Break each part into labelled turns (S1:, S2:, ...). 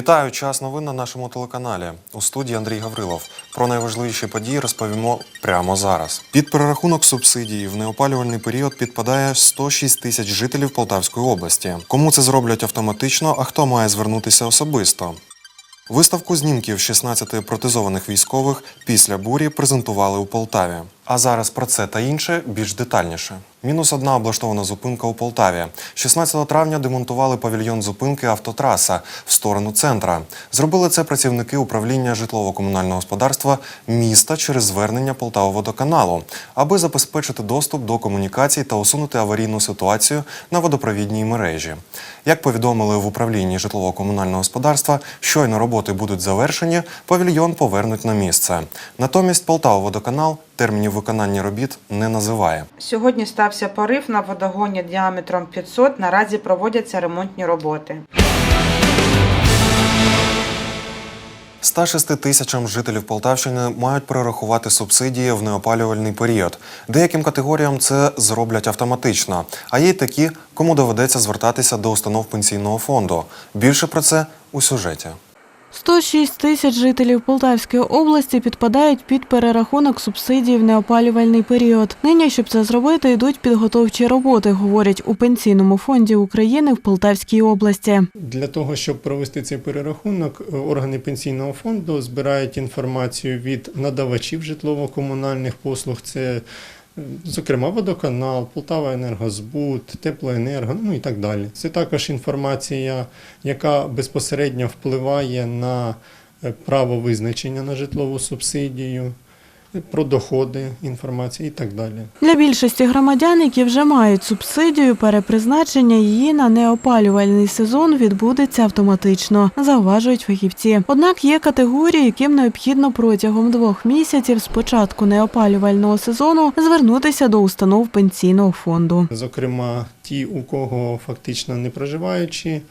S1: Вітаю! Час новин на нашому телеканалі. У студії Андрій Гаврилов. Про найважливіші події розповімо прямо зараз. Під перерахунок субсидій в неопалювальний період підпадає 106 тисяч жителів Полтавської області. Кому це зроблять автоматично, а хто має звернутися особисто? Виставку знімків 16 протезованих військових після бурі презентували у Полтаві. А зараз про це та інше більш детальніше. Мінус одна облаштована зупинка у Полтаві. 16 травня демонтували павільйон зупинки автотраса в сторону центра. Зробили це працівники управління житлово-комунального господарства міста через звернення Полтавоводоканалу, аби забезпечити доступ до комунікацій та усунути аварійну ситуацію на водопровідній мережі. Як повідомили в управлінні житлово-комунального господарства, щойно роботи будуть завершені, павільйон повернуть на місце. Натомість Полтавоводоканал термінів виконання робіт не називає.
S2: Сьогодні стався порив на водогоні діаметром 500. Наразі проводяться ремонтні роботи.
S1: 106 тисячам жителів Полтавщини мають перерахувати субсидії в неопалювальний період. Деяким категоріям це зроблять автоматично, а є й такі, кому доведеться звертатися до установ пенсійного фонду. Більше про це у сюжеті.
S3: 106 тисяч жителів Полтавської області підпадають під перерахунок субсидій в неопалювальний період. Нині, щоб це зробити, йдуть підготовчі роботи, говорять у пенсійному фонді України в Полтавській області.
S4: Для того, щоб провести цей перерахунок, е, органи пенсійного фонду збирають інформацію від надавачів житлово-комунальних послуг. Це, зокрема, водоканал, Полтава енергозбут, теплоенерго, ну і так далі. Це також інформація, яка безпосередньо впливає на е, право визначення на житлову субсидію, про доходи інформації і так далі.
S3: Для більшості громадян, які вже мають субсидію, перепризначення її на неопалювальний сезон відбудеться автоматично, зауважують фахівці. Однак є категорії, яким необхідно протягом двох місяців з початку неопалювального сезону звернутися до установ пенсійного фонду.
S4: Зокрема, ті, у кого фактично не проживаючі е,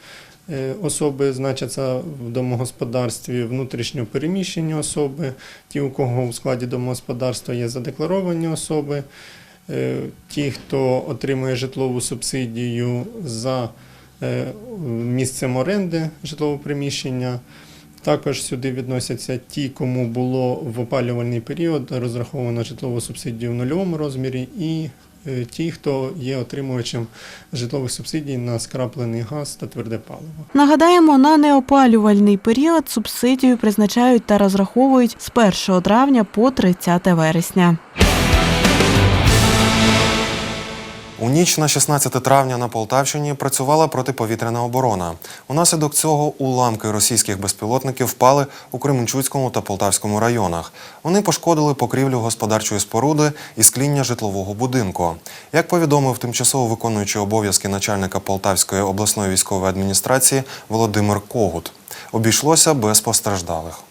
S4: особи значаться в домогосподарстві, внутрішньо переміщені особи, ті, у кого у складі домогосподарства є задекларовані особи, е, ті, хто отримує житлову субсидію за е, місцем оренди житлового приміщення. Також сюди відносяться ті, кому було в опалювальний період розраховано житлову субсидію в нульовому розмірі, і е, ті, хто є отримувачем житлових субсидій на скраплений газ та тверде паливо.
S3: Нагадаємо, на неопалювальний період субсидію призначають та розраховують з 1 травня по 30 вересня.
S1: У ніч на 16 травня на Полтавщині працювала протиповітряна оборона. Унаслідок цього уламки російських безпілотників впали у Кременчуцькому та Полтавському районах. Вони пошкодили покрівлю господарчої споруди і скління житлового будинку. Як повідомив тимчасово виконуючий обов'язки начальника Полтавської обласної військової адміністрації Володимир Когут, обійшлося без постраждалих.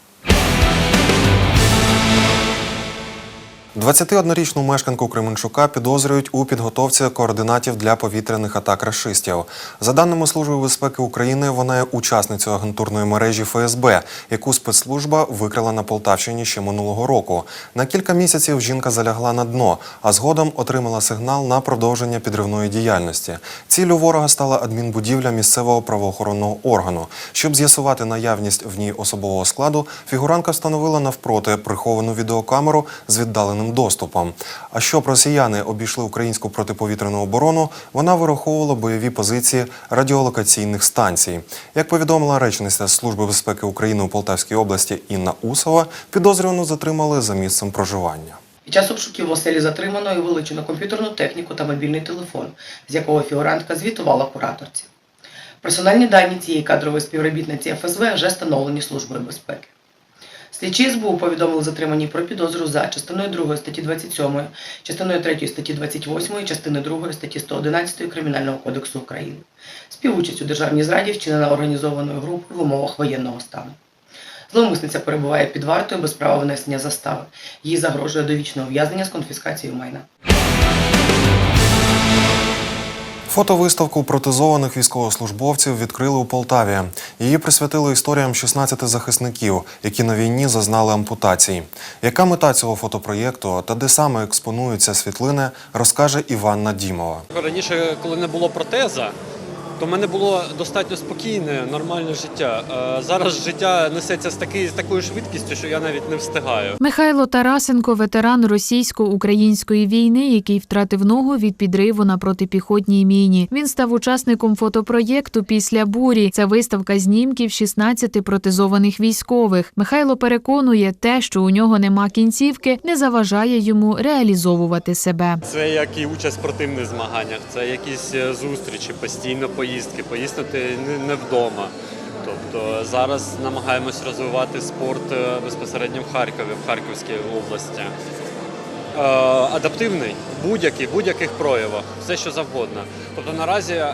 S1: 21-річну мешканку Кременчука підозрюють у підготовці координатів для повітряних атак рашистів. За даними Служби безпеки України, вона є учасницею агентурної мережі ФСБ, яку спецслужба викрила на Полтавщині ще минулого року. На кілька місяців жінка залягла на дно, а згодом отримала сигнал на продовження підривної діяльності. Ціллю ворога стала адмінбудівля місцевого правоохоронного органу. Щоб з'ясувати наявність в ній особового складу, фігуранка встановила навпроти приховану відеокамеру з віддаленим доступом. А щоб росіяни обійшли українську протиповітряну оборону, вона вираховувала бойові позиції радіолокаційних станцій. Як повідомила речниця Служби безпеки України у Полтавській області Інна Усова, підозрювану затримали за місцем проживання.
S5: Під час обшуків в оселі затримано і вилучено комп'ютерну техніку та мобільний телефон, з якого фігурантка звітувала кураторці. Персональні дані цієї кадрової співробітниці ФСБ вже встановлені Службою безпеки. Слідчі СБУ повідомили затриманій про підозру за частиною 2 статті 27, частиною 3 статті 28 частиною 2 статті 111 Кримінального кодексу України. Співучасть у державній зраді вчинена організованою групою в умовах воєнного стану. Зловмисниця перебуває під вартою без права внесення застави. Їй загрожує довічне ув'язнення з конфіскацією майна.
S1: Фотовиставку протезованих військовослужбовців відкрили у Полтаві. Її присвятили історіям 16 захисників, які на війні зазнали ампутацій. Яка мета цього фотопроєкту та де саме експонуються світлини, розкаже Іванна Дімова.
S6: Раніше, коли не було протеза, то в мене було достатньо спокійне, нормальне життя. Е, Зараз життя несеться з, такий, з такою швидкістю, що я навіть не встигаю.
S7: Михайло Тарасенко, ветеран російсько-української війни, який втратив ногу від підриву на протипіхотній міні. Він став учасником фотопроєкту після бурі. Це виставка знімків 16 протезованих військових. Михайло переконує, те, що у нього нема кінцівки, не заважає йому реалізовувати себе.
S6: Це як і участь в спортивних змаганнях, це якісь е, зустрічі, постійно поїздки, поїздити не, вдома. Тобто зараз намагаємось розвивати спорт е, безпосередньо в Харкові, в Харківській області. Е, адаптивний, будь-який, будь-яких проявах, все що завгодно. Тобто наразі е,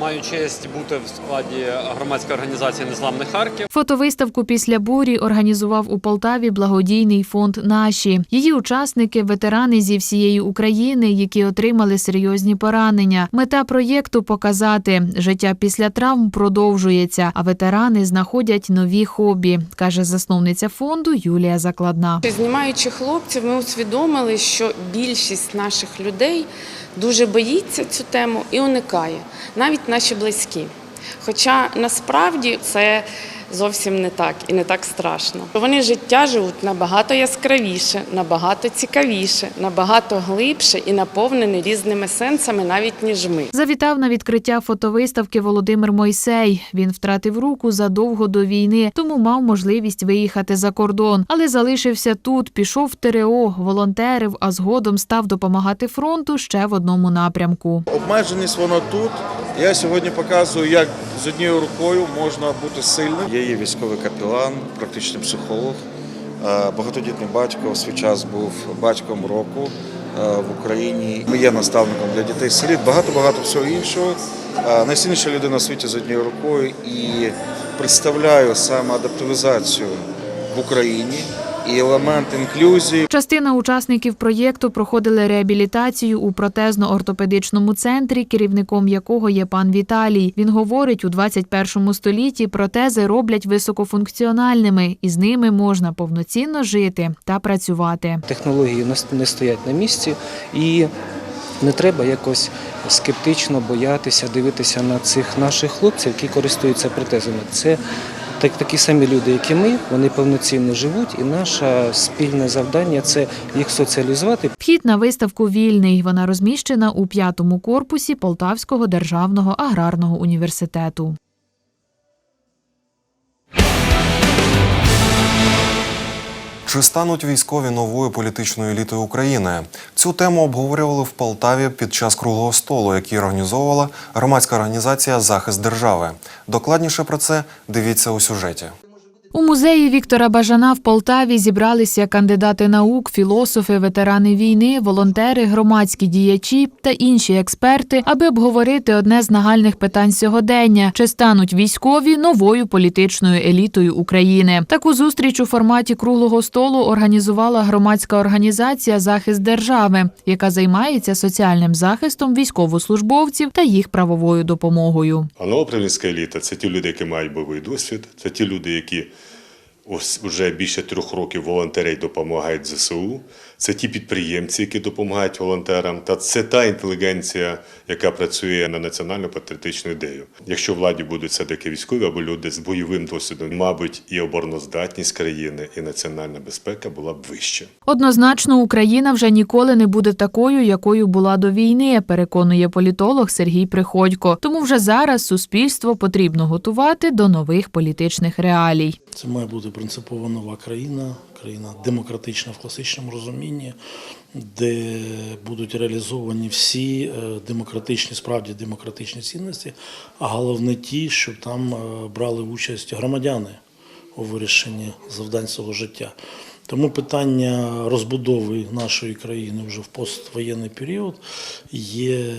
S6: маю честь бути в складі громадської організації Незламний Харків.
S7: Фотовиставку після бурі організував у Полтаві благодійний фонд Наші. Її учасники ветерани зі всієї України, які отримали серйозні поранення. Мета проєкту показати життя після травм продовжується, а ветерани знаходять нові хобі, каже засновниця фонду Юлія Закладна.
S8: Знімаючи хлопців, ми усвідомили, що більшість наших людей дуже боїться цю тему і уникає, навіть наші близькі. Хоча насправді це зовсім не так і не так страшно. Вони життя живуть набагато яскравіше, набагато цікавіше, набагато глибше і наповнені різними сенсами, навіть ніж ми.
S7: Завітав на відкриття фотовиставки Володимир Мойсей. Він втратив руку задовго до війни, тому мав можливість виїхати за кордон, але залишився тут. Пішов в ТРО, волонтерив, а згодом став допомагати фронту ще в одному напрямку.
S9: Обмеженість воно тут. Я сьогодні показую, як з однією рукою можна бути сильним. Є військовий капелан, практичний психолог, е, багатодітний батько. Свій час був батьком року е, в Україні. Є наставником для дітей сиріт, багато багато всього іншого. Е, Найсильніша людина в світі з однією рукою і представляю саме адаптивізацію в Україні і елемент інклюзії.
S7: Частина учасників проєкту проходили реабілітацію у протезно-ортопедичному центрі, керівником якого є пан Віталій. Він говорить, у 21 столітті протези роблять високофункціональними, і з ними можна повноцінно жити та працювати.
S10: Технології не не стоять на місці і не треба якось скептично боятися дивитися на цих наших хлопців, які користуються протезами. Це так, такі самі люди, як і ми, вони повноцінно живуть, і наше спільне завдання це їх соціалізувати,
S7: Вхід на виставку вільний. Вона розміщена у п'ятому корпусі Полтавського державного аграрного університету.
S1: Чи стануть військові новою політичною елітою України? Цю тему обговорювали в Полтаві під час круглого столу, який організовувала громадська організація Захист держави. Докладніше про це дивіться у сюжеті.
S7: У музеї Віктора Бажана в Полтаві зібралися кандидати наук, філософи, ветерани війни, волонтери, громадські діячі та інші експерти, аби обговорити одне з нагальних питань сьогодення: чи стануть військові новою політичною елітою України. Таку зустріч у форматі круглого столу організувала громадська організація Захист держави, яка займається соціальним захистом військовослужбовців та їх правовою допомогою.
S11: А нова еліта це ті люди, які мають бойовий досвід, це ті люди, які ось уже більше трьох років волонтери допомагають ЗСУ. Це ті підприємці, які допомагають волонтерам, та це та інтелігенція, яка працює на національну патріотичну ідею. Якщо владі будуть все-таки військові або люди з бойовим досвідом, мабуть, і обороноздатність країни, і національна безпека була б вища.
S7: Однозначно, Україна вже ніколи не буде такою, якою була до війни, переконує політолог Сергій Приходько. Тому вже зараз суспільство потрібно готувати до нових політичних реалій.
S12: Це має бути принципово нова країна, країна демократична в класичному розумінні, де будуть реалізовані всі е, демократичні, справді демократичні цінності, а головне ті, щоб там е, брали участь громадяни у вирішенні завдань свого життя. Тому питання розбудови нашої країни вже в поствоєнний період є,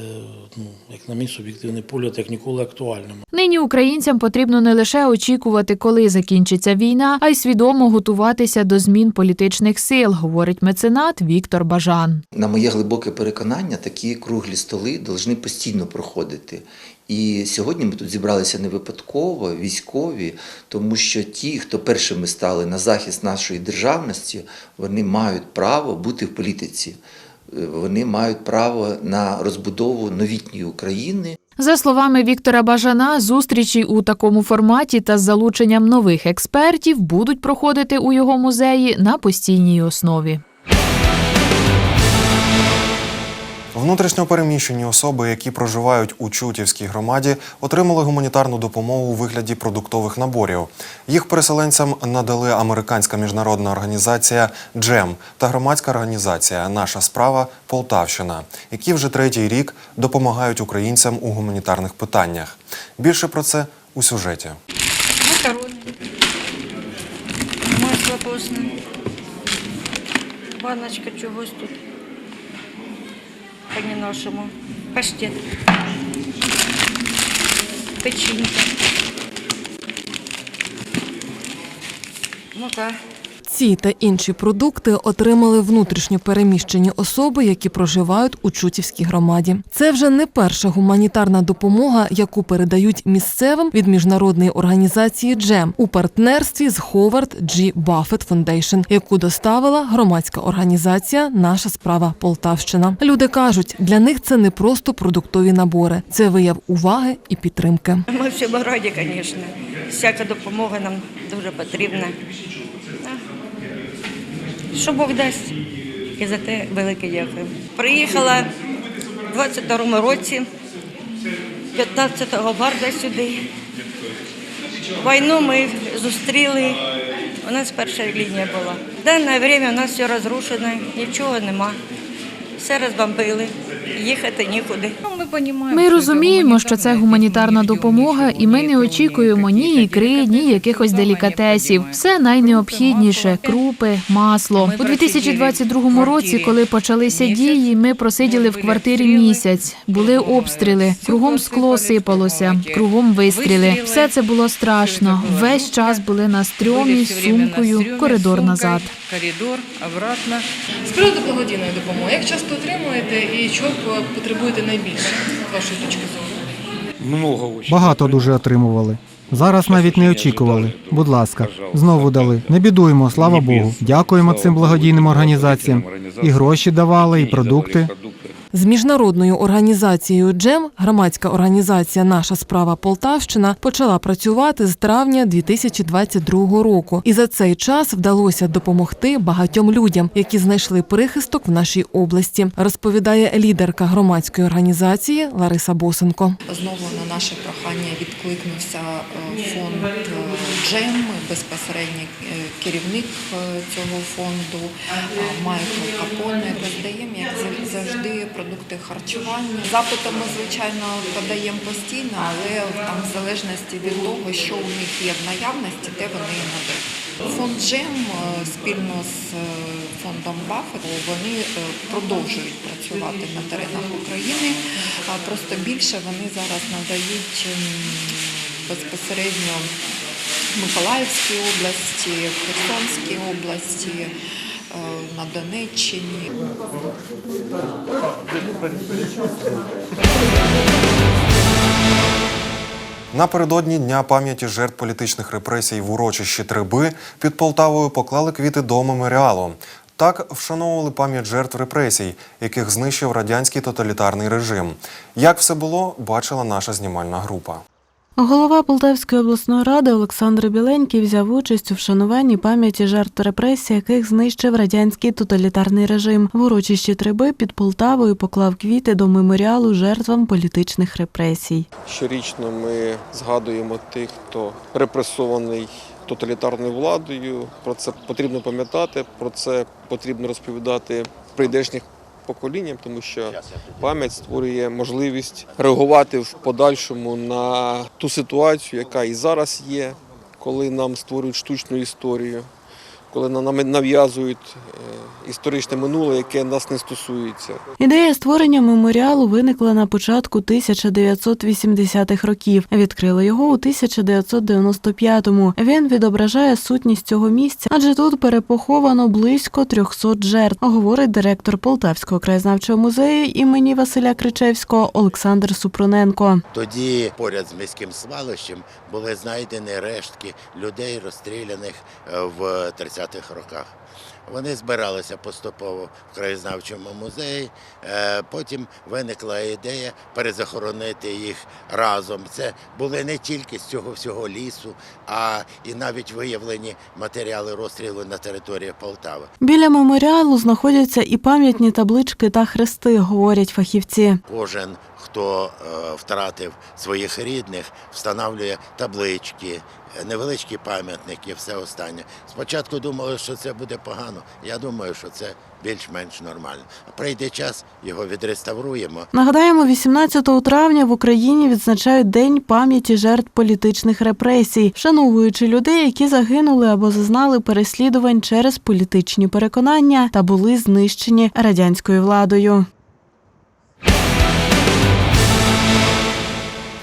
S12: ну, як на мій суб'єктивний погляд, як ніколи актуальним.
S7: Нині українцям потрібно не лише очікувати, коли закінчиться війна, а й свідомо готуватися до змін політичних сил, говорить меценат Віктор Бажан.
S13: На моє глибоке переконання, такі круглі столи повинні постійно проходити. І сьогодні ми тут зібралися не випадково, військові, тому що ті, хто першими стали на захист нашої державності, вони мають право бути в політиці. е, вони мають право на розбудову новітньої України.
S7: За словами Віктора Бажана, зустрічі у такому форматі та з залученням нових експертів будуть проходити у його музеї на постійній основі.
S1: Внутрішньо переміщені особи, які проживають у Чутівській громаді, отримали гуманітарну допомогу у вигляді продуктових наборів. Їх переселенцям надали американська міжнародна організація Джем та громадська організація Наша справа Полтавщина, які вже третій рік допомагають українцям у гуманітарних питаннях. Більше про це у сюжеті.
S14: Макароны. Масло постное. Баночка чогось тут. По-нашому. Паштет. Печінка. Мука.
S15: Ці та інші продукти отримали внутрішньо переміщені особи, які проживають у Чутівській громаді. Це вже не перша гуманітарна допомога, яку передають місцевим від міжнародної організації Джем у партнерстві з Howard G. Buffett Foundation, яку доставила громадська організація Наша справа Полтавщина. Люди кажуть, для них це не просто продуктові набори, це вияв уваги і підтримки.
S14: Ми всі раді, звісно. Всяка допомога нам дуже потрібна. Що Бог дасть. І за те велике дякую. Приїхала в 22-му році, 15 марта сюди. Війну ми зустріли. У нас перша лінія була. В дане час у нас все розрушено, нічого нема. Все розбомбили, їхати нікуди.
S7: Ми розуміємо, що це гуманітарна допомога, і ми не очікуємо ні ікри, ні якихось делікатесів. Все найнеобхідніше крупи, масло. У 2022 році, коли почалися дії, ми просиділи в квартирі місяць. Були обстріли, кругом скло сипалося, кругом вистріли. Все це було страшно. Весь час були на стрьомі з сумкою, коридор назад.
S16: коридор, обратно. З приводу благодійної допомоги, як часто отримуєте і чого потребуєте найбільше, з вашої точки зору?
S17: Багато дуже отримували. Зараз навіть не очікували. Будь ласка, знову дали. Не бідуємо, слава Богу. Дякуємо цим благодійним організаціям. І гроші давали, і продукти.
S15: З міжнародною організацією Джем громадська організація Наша справа Полтавщина почала працювати з травня 2022 року, і за цей час вдалося допомогти багатьом людям, які знайшли прихисток в нашій області, розповідає лідерка громадської організації Лариса Босенко.
S18: Знову на наше прохання відкликнувся е, фонд е, Джем, безпосередній е, керівник е, цього фонду Майкл Капоне. Роздаємо, як завжди, продукти харчування. Запити ми, звичайно, подаємо постійно, але там в залежності від того, що у них є в наявності, те вони і надають. Фонд Джем е, спільно з фондом Баффет вони продовжують працювати на теренах України. Просто більше вони зараз надають безпосередньо Миколаївській області, в Херсонській області, е, на Донеччині.
S1: Напередодні Дня пам'яті жертв політичних репресій в урочищі Триби під Полтавою поклали квіти до меморіалу. Так вшановували пам'ять жертв репресій, яких знищив радянський тоталітарний режим. Як все було, бачила наша знімальна група.
S3: Голова Полтавської обласної ради Олександр Біленький взяв участь у вшануванні пам'яті жертв репресій, яких знищив радянський тоталітарний режим. В урочищі Триби під Полтавою поклав квіти до меморіалу жертвам політичних репресій.
S19: Щорічно ми згадуємо тих, хто репресований тоталітарною владою. Про це потрібно пам'ятати, про це потрібно розповідати прийдешніх поколінням, тому що пам'ять створює можливість реагувати в подальшому на ту ситуацію, яка і зараз є, коли нам створюють штучну історію, коли нам нав'язують е, історичне минуле, яке нас не стосується.
S3: Ідея створення меморіалу виникла на початку 1980-х років. Відкрили його у 1995-му. Він відображає сутність цього місця, адже тут перепоховано близько 300 жертв, говорить директор Полтавського краєзнавчого музею імені Василя Кричевського Олександр Супроненко.
S20: Тоді поряд з міським свалищем були знайдені рештки людей, розстріляних е, в 30 30-х роках. Вони збиралися поступово в краєзнавчому музеї. Е, Потім виникла ідея перезахоронити їх разом. Це були не тільки з цього всього лісу, а і навіть виявлені матеріали розстрілу на території Полтави.
S3: Біля меморіалу знаходяться і пам'ятні таблички та хрести, говорять фахівці.
S20: Кожен, хто е, втратив своїх рідних, встановлює таблички, невеличкі пам'ятники, все останнє. Спочатку думали, що це буде погано. Я думаю, що це більш-менш нормально. А прийде час, його відреставруємо.
S3: Нагадаємо, 18 травня в Україні відзначають День пам'яті жертв політичних репресій, вшановуючи людей, які загинули або зазнали переслідувань через політичні переконання та були знищені радянською владою.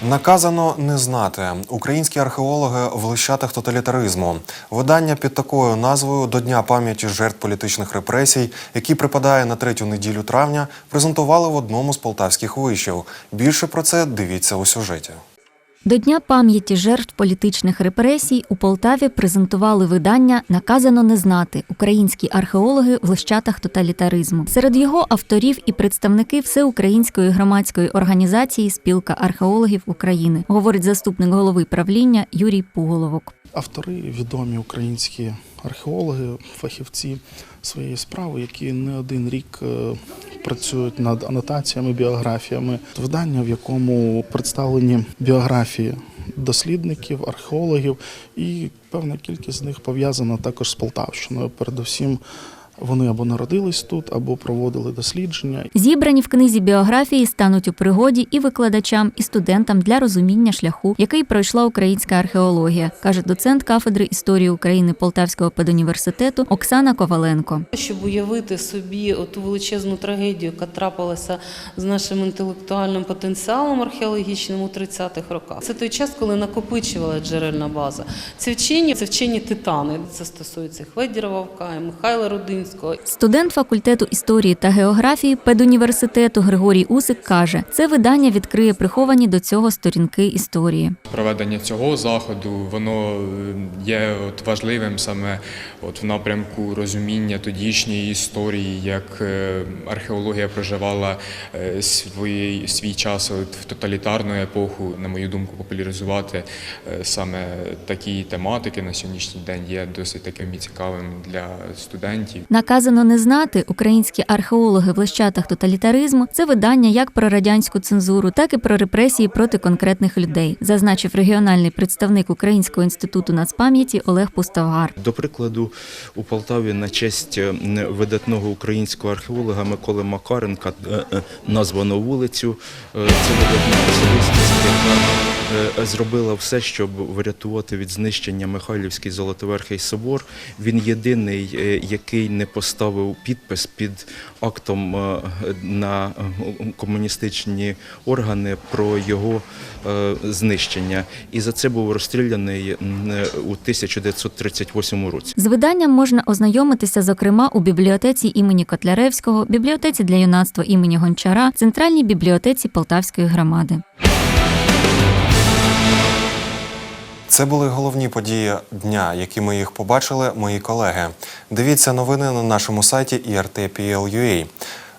S1: Наказано не знати. Українські археологи в лищатах тоталітаризму. Видання під такою назвою до Дня пам'яті жертв політичних репресій, який припадає на третю неділю травня, презентували в одному з полтавських вишів. Більше про це дивіться у сюжеті.
S21: До Дня пам'яті жертв політичних репресій у Полтаві презентували видання Наказано не знати українські археологи в лищатах тоталітаризму. Серед його авторів і представники всеукраїнської громадської організації Спілка археологів України, говорить заступник голови правління Юрій Пуголовок.
S12: Автори відомі українські археологи, фахівці своєї справи, які не один рік е, працюють над анотаціями, біографіями. Видання, в якому представлені біографії дослідників, археологів, і певна кількість з них пов'язана також з Полтавщиною. Передусім, вони або народились тут, або проводили дослідження.
S21: Зібрані в книзі біографії стануть у пригоді і викладачам, і студентам для розуміння шляху, який пройшла українська археологія, каже доцент кафедри історії України Полтавського педуніверситету Оксана Коваленко.
S22: Щоб уявити собі ту величезну трагедію, яка трапилася з нашим інтелектуальним потенціалом археологічним у 30-х роках. Це той час, коли накопичувала джерельна база. Це вчені, це вчені титани. Це стосується Хведіра Вовка, і Михайла Рудинського.
S21: Студент факультету історії та географії педуніверситету Григорій Усик каже, це видання відкриє приховані до цього сторінки історії.
S23: Проведення цього заходу воно е, є от важливим саме от в напрямку розуміння тодішньої історії, як е, археологія проживала е, свій, свій час от в тоталітарну епоху, на мою думку, популяризувати саме такі тематики на сьогоднішній день є досить таким і цікавим для студентів.
S21: Наказано не знати українські археологи в лищатах тоталітаризму. Це видання як про радянську цензуру, так і про репресії проти конкретних людей, зазначив регіональний представник Українського інституту нацпам'яті Олег Пуставгар.
S24: До прикладу, у Полтаві на честь е, видатного українського археолога Миколи Макаренка е, е, названо вулицю. Це видатна особистість, яка е, зробила все, щоб врятувати від знищення Михайлівський Золотоверхий собор. Він єдиний, е, який не поставив підпис під актом е, на е, комуністичні органи про його е, знищення. І за це був розстріляний е, у 1938 році.
S21: З виданням можна ознайомитися, зокрема, у бібліотеці імені Котляревського, бібліотеці для юнацтва імені Гончара, центральній бібліотеці Полтавської громади.
S1: Це були головні події дня, які ми їх побачили, мої колеги. Дивіться новини на нашому сайті IRT.PL.UA.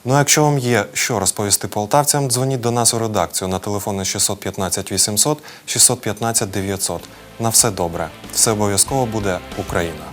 S1: Ну а якщо вам є що розповісти полтавцям, дзвоніть до нас у редакцію на телефони 615 800 615 900. На все добре. Все обов'язково буде Україна.